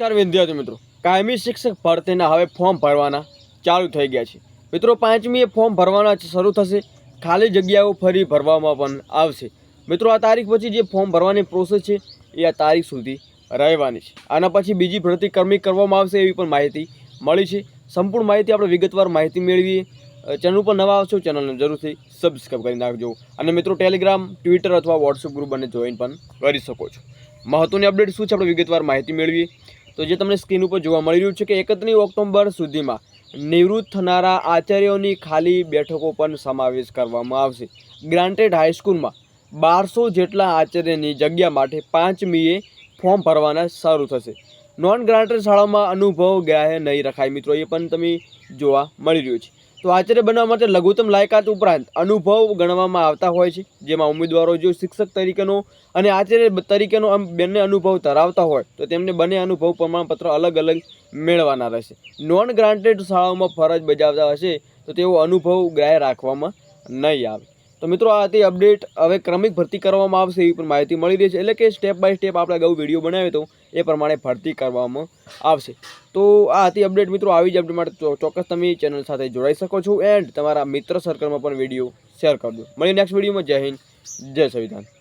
નમસ્કાર વિદ્યાર્થી મિત્રો. કાયમી શિક્ષક ભરતીના હવે ફોર્મ ભરવાના ચાલુ થઈ ગયા છે. મિત્રો, પાંચમીએ ફોર્મ ભરવાના શરૂ થશે. ખાલી જગ્યાઓ ફરી ભરવામાં પણ આવશે. મિત્રો, આ તારીખ પછી જે ફોર્મ ભરવાની પ્રોસેસ છે, એ આ તારીખ સુધી રહેવાની છે. આના પછી બીજી ભરતી કર્મી કરવામાં આવશે એવી પણ માહિતી મળી છે. સંપૂર્ણ માહિતી આપણે વિગતવાર માહિતી મેળવીએ. ચેનલ પર નવા આવશો, ચેનલને જરૂરથી સબસ્ક્રાઈબ કરી નાખજો. અને મિત્રો ટેલિગ્રામ ટ્વિટર અથવા વોટ્સઅપ ગ્રુપ અને જોઈન પણ કરી શકો છો. મહત્વની અપડેટ શું છે, આપણે વિગતવાર માહિતી મેળવીએ. તો જે તમને સ્ક્રીન ઉપર જોવા મળી રહ્યું છે કે એકત્રીસ ઓક્ટોબર સુધીમાં નિવૃત્ત થનારા આચાર્યોની ખાલી બેઠકો પણ સમાવેશ કરવામાં આવશે. ગ્રાન્ટેડ હાઈસ્કૂલમાં બારસો જેટલા આચાર્યની જગ્યા માટે પાંચમીએ ફોર્મ ભરવાના શરૂ થશે. નોન ગ્રાન્ટેડ શાળામાં અનુભવ ગ્રાહ્ય નહીં રખાય મિત્રો, એ પણ તમે જોવા મળી રહ્યું છે. તો આચાર્ય બનવા માટે લઘુત્તમ લાયકાત ઉપરાંત અનુભવ ગણવામાં આવતા હોય છે, જેમાં ઉમેદવારો જો શિક્ષક તરીકેનો અને આચાર્ય તરીકેનો આમ બંને અનુભવ ધરાવતા હોય, તો તેમને બંને અનુભવ પ્રમાણપત્ર અલગ અલગ મેળવવાના રહેશે. નોન ગ્રાન્ટેડ શાળાઓમાં ફરજ બજાવતા હશે, તો તેઓ અનુભવ ગ્રાહ્ય રાખવામાં નહીં આવે. તો મિત્રો, આ હતી અપડેટ હવે ક્રમિક ભરતી કરવામાં આવશે એવી પણ માહિતી મળી રહી છે. એટલે કે સ્ટેપ બાય સ્ટેપ આપણે અગાઉ વીડિયો બનાવ્યો હતો એ પ્રમાણે ભરતી કરવામાં આવશે. તો આ હતી અપડેટ મિત્રો. આવી જ અપડેટ માટે ચોક્કસ તમે ચેનલ સાથે જોડાઈ શકો છો. એન્ડ તમારા મિત્ર સર્કલમાં પણ વીડિયો શેર કરજો. મળીએ નેક્સ્ટ વિડીયોમાં જય હિન્દ. જય સંવિધાન.